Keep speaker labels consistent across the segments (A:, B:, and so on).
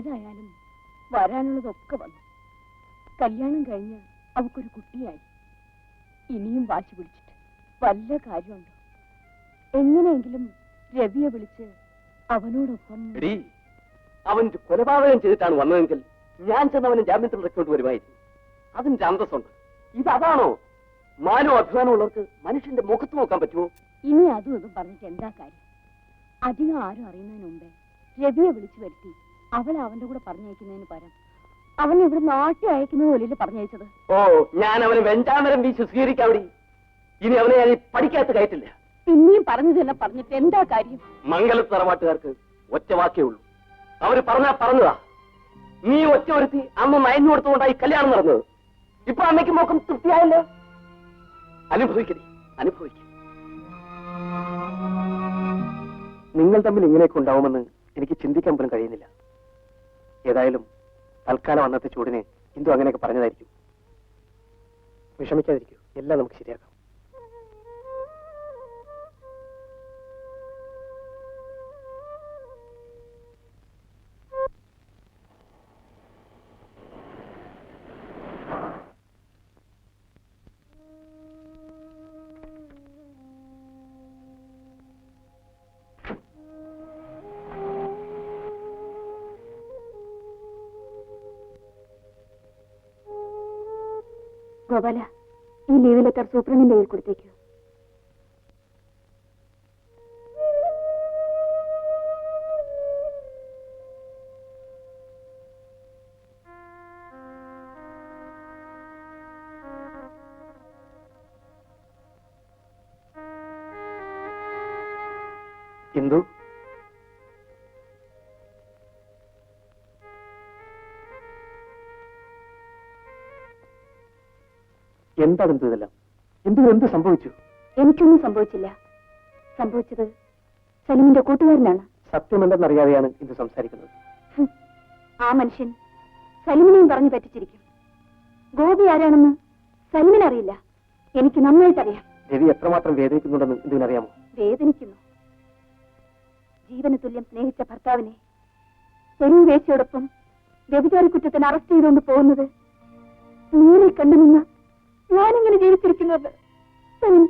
A: ഏതായാലും വരാനുള്ളതൊക്കെ വന്നു. കല്യാണം കഴിഞ്ഞ് അവക്കൊരു കുട്ടിയായി. ഇനിയും വാശി പിടിച്ചിട്ട് വല്ല കാര്യമുണ്ടോ? എങ്ങനെയെങ്കിലും രവിയെ വിളിച്ച് അവനോടൊപ്പം
B: അവൻ കൊലപാതകം ചെയ്തിട്ടാണ് വന്നതെങ്കിൽ ഞാൻ ചെന്ന് അവന് ജാമ്യത്തിൽ റെക്കോർഡ് വരുമായിരുന്നു. അതിന്റെ അന്തസ്സുണ്ട്. ഇത് അതാണോ? മാനോ അഭിമാനമുള്ളവർക്ക് മനുഷ്യന്റെ മുഖത്ത് നോക്കാൻ പറ്റുമോ?
A: ഇനി അതും ഇതും പറഞ്ഞിട്ട് എന്താ കാര്യം? അധികം ആരും അറിയുന്നതിന് മുമ്പേ രവിയെ വിളിച്ചു വരുത്തി അവളെ അവന്റെ കൂടെ പറഞ്ഞയക്കുന്നതിന് പകരം അവൻ ഇവിടെ നാട്ടി അയക്കുന്നത് പോലെയല്ലേ പറഞ്ഞയച്ചത്.
B: ഓ ഞാൻ അവനെ വെഞ്ചാമരം വീശി സ്വീകരിക്കാവിടി. ഇനി അവനെ ഞാൻ പഠിക്കാത്ത കയറ്റില്ല.
A: പിന്നെയും പറഞ്ഞതെല്ലാം പറഞ്ഞിട്ട് എന്താ കാര്യം?
B: മംഗല തറവാട്ടുകാർക്ക് ഒറ്റ വാക്കേ ഉള്ളൂ. അവർ പറഞ്ഞാ പറഞ്ഞതാ. നീ ഒറ്റ ഒരുത്തി അമ്മ മയഞ്ഞു കൊടുത്തുകൊണ്ടായി കല്യാണം നടന്നത്. ഇപ്പൊ അമ്മയ്ക്ക് മോക്കം തൃപ്തിയായല്ലോ? അനുഭവിക്കണേ അനുഭവിക്ക. നിങ്ങൾ തമ്മിൽ ഇങ്ങനെയൊക്കെ ഉണ്ടാവുമെന്ന് എനിക്ക് ചിന്തിക്കാൻ പോലും കഴിയുന്നില്ല. ഏതായാലും തൽക്കാലം അന്നത്തെ ചൂടിന് ഇന്ദു അങ്ങനെയൊക്കെ പറഞ്ഞതായിരിക്കും. വിഷമിക്കാതിരിക്കൂ. എല്ലാം നമുക്ക് ശരിയാക്കാം.
A: ഗോപാല ഈ ലീവ് ലെറ്റർ സൂപ്രണ്ടിന്റെ കയ്യിൽ കൊടുത്തേക്കൂ.
B: എന്താണ് ഇന്ദു ഇതെല്ലാം ഇന്ദു എന്ത് സംഭവിച്ചു?
A: എനിക്കൊന്നും സംഭവിച്ചില്ല. സംഭവിച്ചത് സലീമിന്റെ കൂട്ടുകാരനാണ്.
B: സത്യമെന്തെന്നറിയാതെയാണ് ഇത് സംസാരിക്കുന്നത്.
A: ആ മനുഷ്യൻ സലിമിനെയും പറഞ്ഞു പറ്റിച്ചിരിക്കും. ഗോപി ആരാണെന്ന് സലിമിനറിയില്ല. എനിക്ക് നന്നായിട്ടറിയാം.
B: രവി എത്രമാത്രം വേദനിക്കുന്നുണ്ടെന്ന് ഇതിനറിയാമോ
A: വേദനിക്കുന്നു. ജീവന് തുല്യം സ്നേഹിച്ച ഭർത്താവിനെ തെരുവ് വേശയോടൊപ്പം വ്യഭിചാര കുറ്റത്തിന് അറസ്റ്റ് ചെയ്തുകൊണ്ട് പോകുന്നത് നേരിൽ കണ്ടു നിന്ന് ഞാനിങ്ങനെ ജീവിച്ചിരിക്കുന്നത്?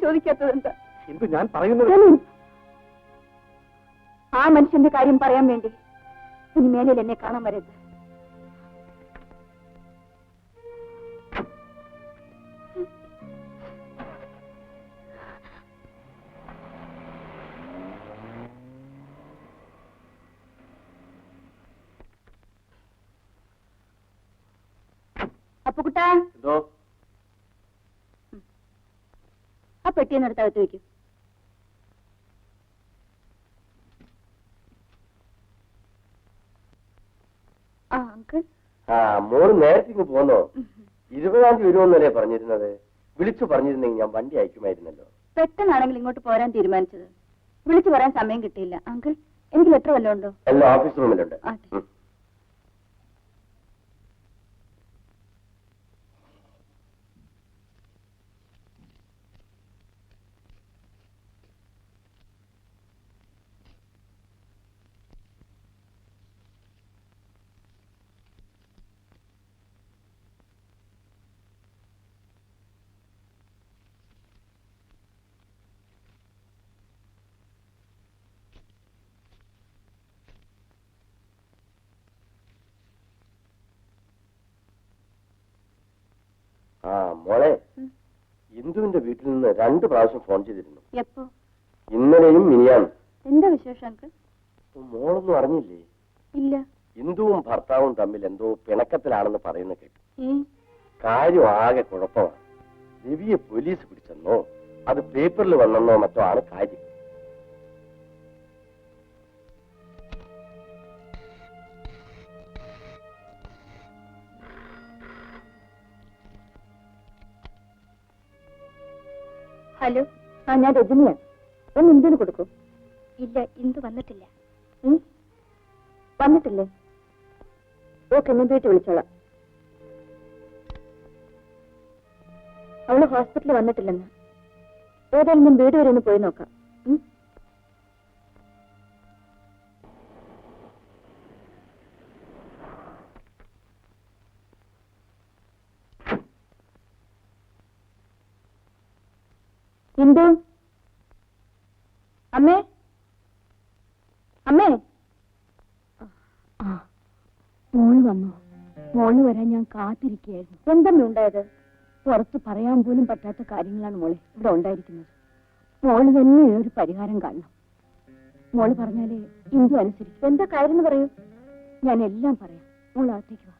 A: ചോദിക്കാത്തത് എന്താ?
B: എന്ത് ഞാൻ പറയുന്നത്?
A: ആ മനുഷ്യന്റെ കാര്യം പറയാൻ വേണ്ടി ഇനി മേലിൽ എന്നെ കാണാൻ വരരുത്. അപ്പൊ കുട്ടാ
B: എന്തോ?
A: ആ പെട്ടിയെന്ന് എടുത്ത് അകത്ത് വെക്കും. ആ അങ്കിൾ.
B: ആ മോൾ നേരത്തെ ഇങ്ങ് പോന്നോ? ഇരുപതാം തീയതി വരുമെന്നല്ലേ പറഞ്ഞിരുന്നത്. വിളിച്ചു പറഞ്ഞിരുന്നെങ്കിൽ ഞാൻ വണ്ടി അയക്കുമായിരുന്നല്ലോ.
A: പെട്ടെന്നാണെങ്കിൽ ഇങ്ങോട്ട് പോരാൻ തീരുമാനിച്ചത്. വിളിച്ചു പറയാൻ സമയം കിട്ടിയില്ല. അങ്കിൾ എനിക്ക് ലെറ്റർ വല്ലതും ഉണ്ടോ?
B: എല്ലാം ഓഫീസ് റൂമിലുണ്ട്
A: ആട്ടെ.
B: ഉം. ആ മോളെ. ഇന്ദുവിന്റെ വീട്ടിൽ നിന്ന് രണ്ട് പ്രാവശ്യം ഫോൺ ചെയ്തിരുന്നു.
A: എപ്പോ?
B: ഇന്നലെയും മിനിയാന്നും.
A: എന്താ വിശേഷം അങ്കിൾ?
B: മോളൊന്നും അറിഞ്ഞില്ലേ?
A: ഇല്ല.
B: ഇന്ദുവും ഭർത്താവും തമ്മിൽ എന്തോ പിണക്കത്തിലാണെന്ന് പറയുന്ന കേട്ടു. കാര്യം ആകെ കുഴപ്പമാണ്. രവിയെ പോലീസ് പിടിച്ചെന്നോ അത് പേപ്പറിൽ വന്നെന്നോ മറ്റോ ആണ് കാര്യം.
A: ഹലോ ആ ഞാൻ രജനിയാണ്. ഒന്ന് ഇന്ത്യന് കൊടുക്കൂ. ഇല്ല ഇന്ദു വന്നിട്ടില്ല. വന്നിട്ടില്ലേ? ഓക്കെ ഞാൻ വീട്ടിൽ വിളിച്ചോളാം. അവൾ ഹോസ്പിറ്റലിൽ വന്നിട്ടില്ലെന്ന്. ഏതായാലും ഞാൻ വീട് വരെ ഒന്ന് പോയി നോക്കാം. എന്തു? അമ്മേ? അമ്മേ? മോൾ വന്നു. മോൾ വരാൻ ഞാൻ കാത്തിരിക്കുകയായിരുന്നു. എന്തെങ്കിലും ഉണ്ടായത്? പുറത്ത് പറയാൻ പോലും പറ്റാത്ത കാര്യങ്ങളാണ് മോളെ ഇവിടെ ഉണ്ടായിരിക്കുന്നത്. മോൾ തന്നെ ഒരു പരിഹാരം കാണണം. മോൾ പറഞ്ഞാലേ ഇന്ദു അനുസരിക്കും. എന്താ കാര്യം എന്ന് പറയൂ? ഞാൻ എല്ലാം പറയാം. മോൾ ആത്തേക്ക് വാ.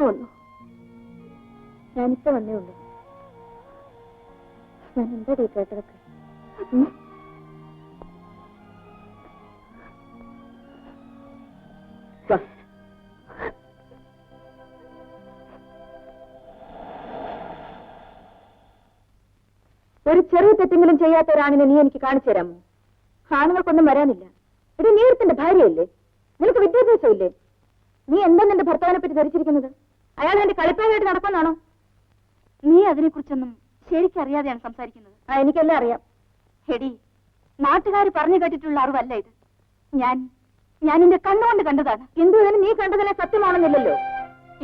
A: ഇനിയിപ്പോ വന്നു. ഞാനിപ്പോ വന്നേ ഉള്ളൂ. ഞാൻ എന്താ കേട്ടതൊക്കെ? ഒരു ചെറിയ തെറ്റെങ്കിലും ചെയ്യാത്ത ഒരാണിനെ നീ എനിക്ക് കാണിച്ചു തരാമോ? ആണുങ്ങൾക്കൊന്നും വരാനില്ല. ഇത് നീ ഒരുത്തിന്റെ ഭാര്യയല്ലേ? നിനക്ക് വിദ്യാഭ്യാസമില്ലേ? നീ എന്താ നിന്റെ ഭർത്താവിനെ പറ്റി ധരിച്ചിരിക്കുന്നത്? അയാൾ എന്റെ കളിപ്പായിട്ട് നടക്കുന്നാണോ നീ അതിനെക്കുറിച്ചൊന്നും ശരിക്കറിയാതെയാണ് സംസാരിക്കുന്നത്. ആ എനിക്കെല്ലാം അറിയാം. ഹെടി നാട്ടുകാർ പറഞ്ഞു കേട്ടിട്ടുള്ള അറിവല്ല ഇത്. ഞാൻ ഞാൻ എന്റെ കണ്ണുകൊണ്ട് കണ്ടതാണ്. എന്തു ഇതിന് നീ കണ്ടതിനെ സത്യമാണെന്നില്ലല്ലോ?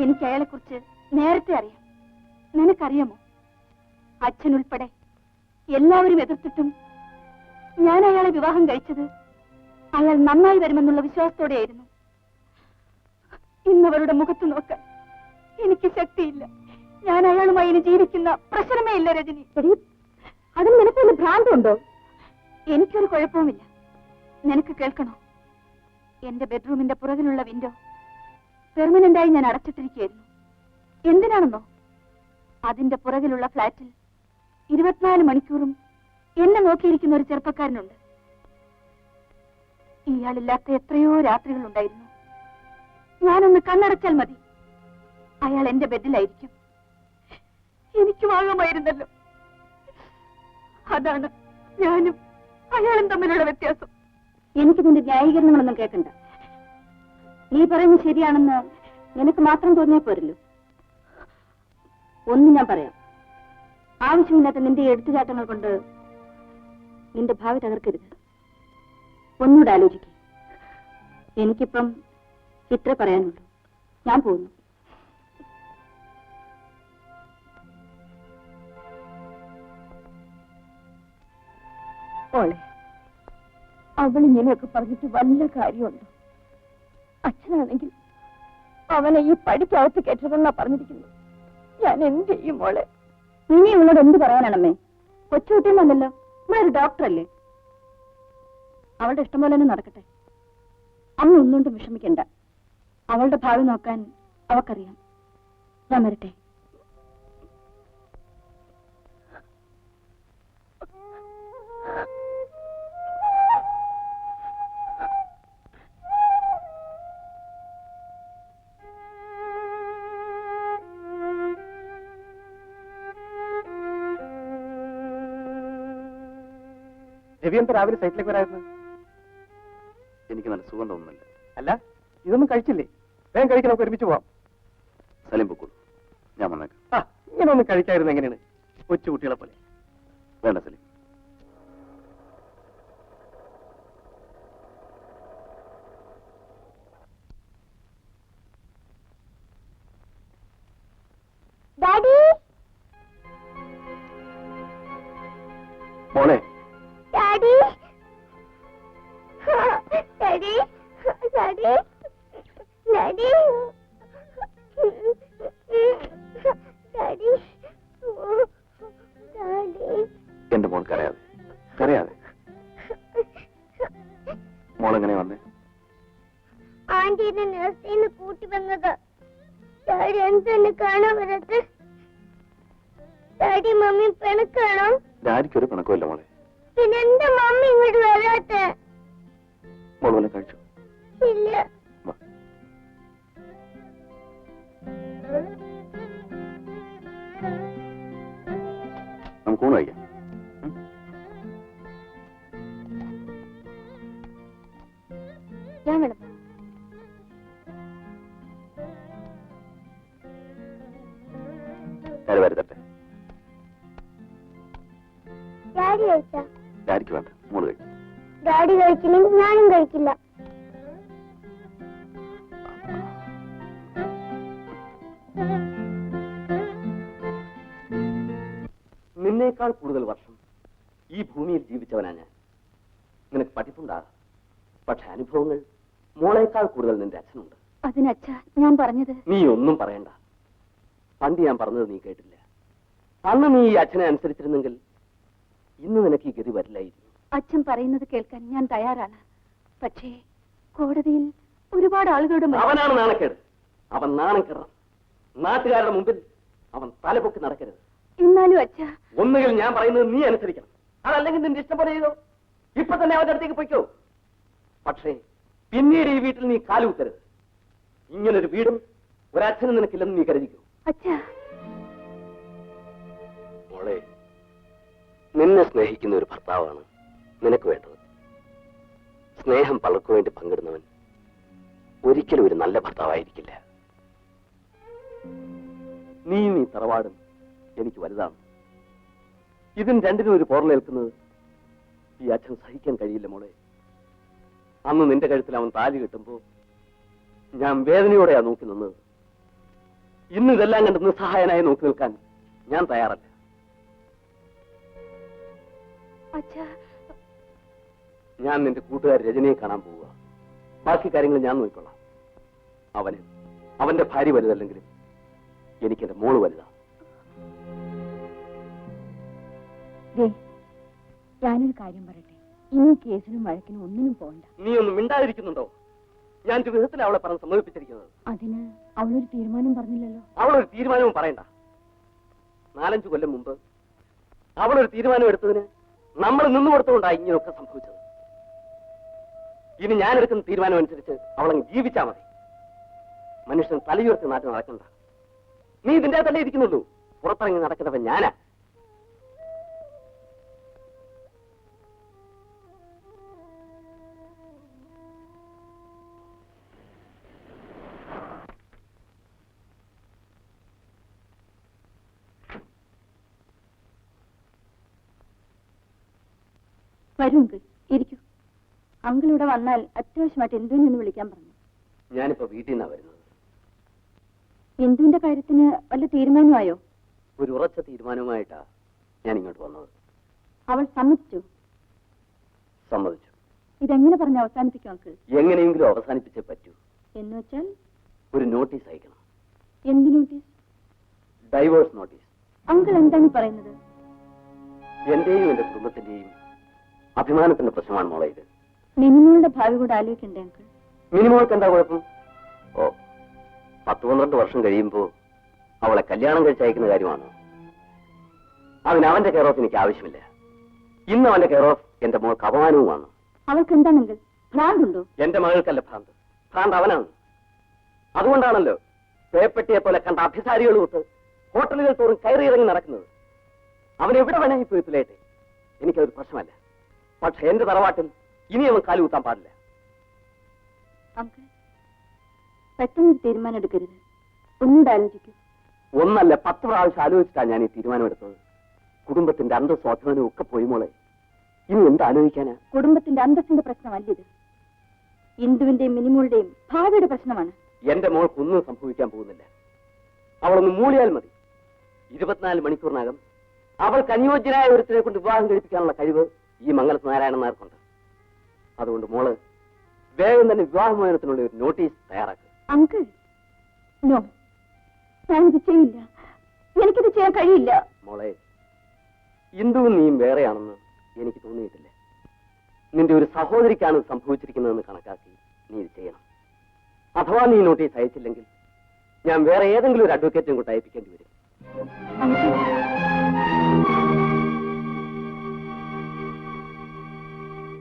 A: എനിക്ക് അയാളെ കുറിച്ച് നേരത്തെ അറിയാം. നിനക്കറിയാമോ? അച്ഛനുൾപ്പെടെ എല്ലാവരും എതിർത്തിട്ടും ഞാൻ അയാളെ വിവാഹം കഴിച്ചത് അയാൾ നന്നായി വരുമെന്നുള്ള വിശ്വാസത്തോടെയായിരുന്നു. ഇന്നവരുടെ മുഖത്ത് നോക്കാൻ എനിക്ക് ശക്തിയില്ല. ഞാൻ അയാളുമായി ഇനി ജീവിക്കുന്ന പ്രശ്നമേ ഇല്ല രജനി. അതിന് നിനക്ക് വല്ല ഭ്രാന്തുണ്ടോ? എനിക്കൊരു കുഴപ്പവുമില്ല. നിനക്ക് കേൾക്കണോ? എന്റെ ബെഡ്റൂമിന്റെ പുറകിലുള്ള വിൻഡോ പെർമനന്റായി ഞാൻ അടച്ചിട്ടിരിക്കുകയായിരുന്നു. എന്തിനാണെന്നോ? അതിന്റെ പുറകിലുള്ള ഫ്ലാറ്റിൽ ഇരുപത്തിനാല് മണിക്കൂറും എന്നെ നോക്കിയിരിക്കുന്ന ഒരു ചെറുപ്പക്കാരനുണ്ട്. ഇയാളില്ലാത്ത എത്രയോ രാത്രികളുണ്ടായിരുന്നു. ഞാനൊന്ന് കണ്ണടച്ചാൽ മതി. അയാൾ എന്റെ ബെഡിലായിരിക്കും. എനിക്കും ആകാമായിരുന്നല്ലോ. അതാണ് ഞാനും അയാളും തമ്മിലുള്ള വ്യത്യാസം. എനിക്ക് നിന്റെ ന്യായീകരണങ്ങളൊന്നും കേൾക്കണ്ട. നീ പറയുന്നത് ശരിയാണെന്ന് നിനക്ക് മാത്രം തോന്നിയാൽ പോരല്ലോ. ഒന്ന് ഞാൻ പറയാം. ആവശ്യമില്ലാത്ത നിന്റെ എടുത്തുചാട്ടങ്ങൾ കൊണ്ട് നിന്റെ ഭാവി തകർക്കരുത്. ഒന്നുകൂടെ ആലോചിക്കും. എനിക്കിപ്പം ഇത്ര പറയാനുള്ളൂ. ഞാൻ പോകുന്നു. ഓളെ അവൾ ഇങ്ങനെയൊക്കെ പറഞ്ഞിട്ട് വല്ല കാര്യമുണ്ടോ. അച്ഛനാണെങ്കിൽ അവനെ ഈ പടിക്കകത്ത് കയറ്റതെന്നാ പറഞ്ഞിരിക്കുന്നു ഞാൻ എന്ത് ചെയ്യും മോളെ? ഇനി ഇവളോട് എന്ത് പറയാനാണമ്മേ? കൊച്ചുകുട്ടിയെന്നല്ലല്ലോ ഇവളൊരു ഡോക്ടറല്ലേ? അവളുടെ ഇഷ്ടം പോലെ തന്നെ നടക്കട്ടെ. അമ്മ ഒന്നുകൊണ്ടും വിഷമിക്കണ്ട. അവളുടെ ഭാവി നോക്കാൻ അവക്കറിയാം. ഞാൻ വരട്ടെ.
B: രവിയന്ത രാവിലെ സൈറ്റിലേക്ക് വരായിരുന്നു.
C: എനിക്ക് നല്ല സുഖം തോന്നുന്നില്ല.
B: അല്ല ഇതൊന്നും കഴിച്ചില്ലേ? വേഗം കഴിക്കാൻ നമുക്ക് ഒരുമിച്ച് പോവാം.
C: സലീം പൊക്കോളൂ. ഞാൻ വന്നേക്കാം.
B: ആ ഇങ്ങനെ ഒന്നും കഴിക്കായിരുന്നു എങ്ങനെയാണ്? കൊച്ചു കുട്ടികളെ പോലെ.
C: വേണ്ട സലീം.
D: Cadê
B: നിന്നേക്കാൾ കൂടുതൽ വർഷം ഈ ഭൂമിയിൽ ജീവിച്ചവനാ ഞാൻ. നിനക്ക് പഠിപ്പുണ്ടാ? പക്ഷെ അനുഭവങ്ങൾ മോളേക്കാൾ കൂടുതൽ നിന്റെ അച്ഛനുണ്ട്.
A: അതിനച്ഛ ഞാൻ പറഞ്ഞത്.
B: നീ ഒന്നും പറയണ്ട. പണ്ട് ഞാൻ പറഞ്ഞത് നീ കേട്ടില്ല. അന്ന് നീ ഈ അച്ഛനെ അനുസരിച്ചിരുന്നെങ്കിൽ ഇന്ന് നിനക്ക് ഈ ഗതി വരില്ലായിരുന്നു
A: അച്ഛൻ പറയുന്നത് കേൾക്കാൻ ഞാൻ തയ്യാറാണ്. പക്ഷേ കോടതിയിൽ ഒരുപാട് ആളുകളുടെ മുന്നിൽ-
B: അവനാണ് നാണക്കേട്. അവൻ നാണം കെറണം നാട്ടുകാരുടെ മുമ്പിൽ അവൻ തലപൊക്കി നടക്കരുത്.
A: എന്നാലും അച്ഛ.
B: ഒന്നുകിൽ ഞാൻ പറയുന്നത് നീ അനുസരിക്കണം. അതല്ലെങ്കിൽ നിന്റെ ഇഷ്ടം പോലെ ചെയ്തോ. ഇപ്പൊ തന്നെ അവന്റെ അടുത്തേക്ക് പൊയ്ക്കോ. പക്ഷേ പിന്നീട് ഈ വീട്ടിൽ നീ കാലുകുത്തരുത് ഇങ്ങനൊരു വീടും ഒരച്ഛനും നിനക്കില്ലെന്ന് നീ കരുതിക്കോ.
A: അച്ഛാ.
B: മോളെ നിന്നെ സ്നേഹിക്കുന്ന ഒരു ഭർത്താവാണ് നിനക്ക് വേണ്ടത്. സ്നേഹം പലർക്കു വേണ്ടി പങ്കിടുന്നവൻ ഒരിക്കലും ഒരു നല്ല ഭർത്താവായിരിക്കില്ല. നീ നീ തറവാടും എനിക്ക് വലുതാണ്. ഇതിന് രണ്ടിനും ഒരു പോറലേൽക്കുന്നത് ഈ അച്ഛൻ സഹിക്കാൻ കഴിയില്ല മോളെ. അന്ന് നിന്റെ കഴുത്തിൽ അവൻ താലി കിട്ടുമ്പോ ഞാൻ വേദനയോടെയാ നോക്കി നിന്നത്. ഇന്ന് ഇതെല്ലാം കണ്ട് നിസ്സഹായനായി നോക്കി നിൽക്കാൻ ഞാൻ തയ്യാറല്ല. ഞാൻ നിന്റെ കൂട്ടുകാർ രജനയെ കാണാൻ പോവുക. ബാക്കി കാര്യങ്ങൾ ഞാൻ നോക്കിക്കൊള്ളാം. അവന് അവന്റെ ഭാര്യ വലുതല്ലെങ്കിലും എനിക്ക് എന്റെ മോൾ വലുതാ
A: ഞാനൊരു കാര്യം പറയട്ടെ. ഇനി കേസിനും വഴക്കിനും ഒന്നിനും പോകണ്ട.
B: നീ ഒന്നും മിണ്ടാതിരിക്കുന്നുണ്ടോ? ഞാൻ ഒരു വിധത്തിൽ അവളെ പറഞ്ഞ് സമ്മതിപ്പിച്ചിരിക്കുന്നത്.
A: അതിന് അവളൊരു തീരുമാനം പറഞ്ഞില്ലല്ലോ.
B: അവളൊരു തീരുമാനവും പറയണ്ട. നാലഞ്ചു കൊല്ലം മുമ്പ് അവളൊരു തീരുമാനം എടുത്തതിന് നമ്മൾ നിന്നു കൊടുത്തുകൊണ്ടാണ് ഇങ്ങനെയൊക്കെ സംഭവിച്ചത്. ഇനി ഞാൻ എടുക്കുന്ന തീരുമാനം അനുസരിച്ച് അവളങ്ങ് ജീവിച്ചാ മതി. മനുഷ്യൻ തലയുയർത്തി നാട്ടിൽ നടക്കണ്ട. നീ ഇതിന്റെ തലേ ഇരിക്കുന്നുള്ളൂ. പുറത്തിറങ്ങി നടക്കുന്നവൻ ഞാനാ.
A: വരൂ അങ്കിൾ ഇരിക്കൂ. അങ്കിൾ ഇവിടെ വന്നാൽ അത്യാവശ്യമായിട്ട് എന്തുവിനൊന്ന് വിളിക്കാൻ പറഞ്ഞു.
B: ഞാനിപ്പോ വീട്ടിൽ നിന്നാ വരുന്നത്.
A: എന്തുവിന്റെ കാര്യത്തിന് വല്ല തീരുമാനമായോ?
B: ഒരു ഉറച്ച തീരുമാനവുമായിട്ടാ ഞാൻ ഇങ്ങോട്ട് വന്നത്.
A: അവൾ സമ്മതിച്ചു.
B: സമ്മതിച്ചു.
A: ഇതെങ്ങനെ പറഞ്ഞ് അവസാനിപ്പിക്കും അങ്കിൾ?
B: എങ്ങനെയെങ്കിലും അവസാനിപ്പിച്ചേ പറ്റൂ.
A: എന്ന് വെച്ചാൽ?
B: ഒരു നോട്ടീസ് അയക്കണം.
A: എന്ത് നോട്ടീസ്?
B: Divorce notice.
A: അങ്കിൾ എന്താണ് പറയുന്നത്?
B: എന്റെയും എന്റെ കുടുംബത്തിന്റെയും അഭിമാനത്തിന്റെ പ്രശ്നമാണ് മോളെ ഇത്.
A: മിനിമോളുടെ ഭാവി കൂടെ ആലോചിക്കണ്ടേ അങ്കിൾ
B: മിനിമോൾക്ക് എന്താ കുഴപ്പം? ഓ പത്ത് പന്ത്രണ്ട് വർഷം കഴിയുമ്പോ അവളെ കല്യാണം കഴിച്ചയക്കുന്ന കാര്യമാണ്? അതിന് അവന്റെ കെയർ ഓഫ് എനിക്ക് ആവശ്യമില്ല. ഇന്ന് അവന്റെ കെയർ ഓഫ് എന്റെ മോൾക്ക് അപമാനവുമാണ്.
A: അവൾക്ക് എന്താണെങ്കിൽ ഭ്രാന്തുണ്ടോ?
B: എന്റെ മകൾക്കല്ല ഭ്രാന്ത്. ഭ്രാന്ത് അവനാണ്. അതുകൊണ്ടാണല്ലോ പേപ്പെട്ടിയെ പോലെ കണ്ട അഭിസാരികൾ തൊട്ട് ഹോട്ടലുകൾ തോറും കയറിയിറങ്ങി നടക്കുന്നത്. അവൻ എവിടെ വേണമെങ്കിൽ പോയി തുലയട്ടെ എനിക്കതൊരു പ്രശ്നമല്ല. പക്ഷെ എന്റെ തറവാട്ടിൽ ഇനി അവൻ കാലുകുത്താൻ പാടില്ല.
A: അങ്കിൾ പെട്ടെന്ന് തീരുമാനം എടുക്കരുത്. ഒന്നുകൂടെ ആലോചിക്കൂ.
B: ഒന്നല്ല പത്ത് പ്രാവശ്യം ആലോചിച്ചിട്ടാണ് ഞാൻ ഈ തീരുമാനമെടുത്തത് കുടുംബത്തിന്റെ അന്തസ്വാഭിമാനവും ഒക്കെ പോയി മോളെ. ഇനി എന്ത് ആലോചിക്കാനാ?
A: കുടുംബത്തിന്റെ അന്തസ്സിന്റെ പ്രശ്നമല്ല ഇത് ഇന്ദുവിന്റെയും മിനിമോളുടെയും ഭാവിയുടെ പ്രശ്നമാണ്.
B: എന്റെ മോൾക്ക് ഒന്നും സംഭവിക്കാൻ പോകുന്നില്ല. അവളൊന്ന് മൂളിയാൽ മതി. ഇരുപത്തിനാല് മണിക്കൂറിനകം അവൾക്ക് അനുയോജ്യനായ ഒരുത്തിനെ കൊണ്ട് വിവാഹം കഴിപ്പിക്കാനുള്ള കഴിവ് ഈ മംഗലത്ത് നാരായണൻ നായർക്കുണ്ട്. അതുകൊണ്ട് മോൾ വേഗം തന്നെ വിവാഹമോചനത്തിനുള്ള ഒരു നോട്ടീസ് തയ്യാറാക്കുക
A: അങ്കിൾ നോ ഞാനിത് ചെയ്യില്ല. എനിക്കിത് ചെയ്യാൻ കഴിയില്ല.
B: മോളെ ഇന്ദുവും നീയും വേറെയാണെന്ന് എനിക്ക് തോന്നിയിട്ടില്ല. നിന്റെ ഒരു സഹോദരിക്കാണ് സംഭവിച്ചിരിക്കുന്നതെന്ന് കണക്കാക്കി നീ ഇത് ചെയ്യണം. അഥവാ നീ നോട്ടീസ് അയച്ചില്ലെങ്കിൽ ഞാൻ വേറെ ഏതെങ്കിലും ഒരു അഡ്വക്കേറ്റും കൂട്ട് അയപ്പിക്കേണ്ടി വരും.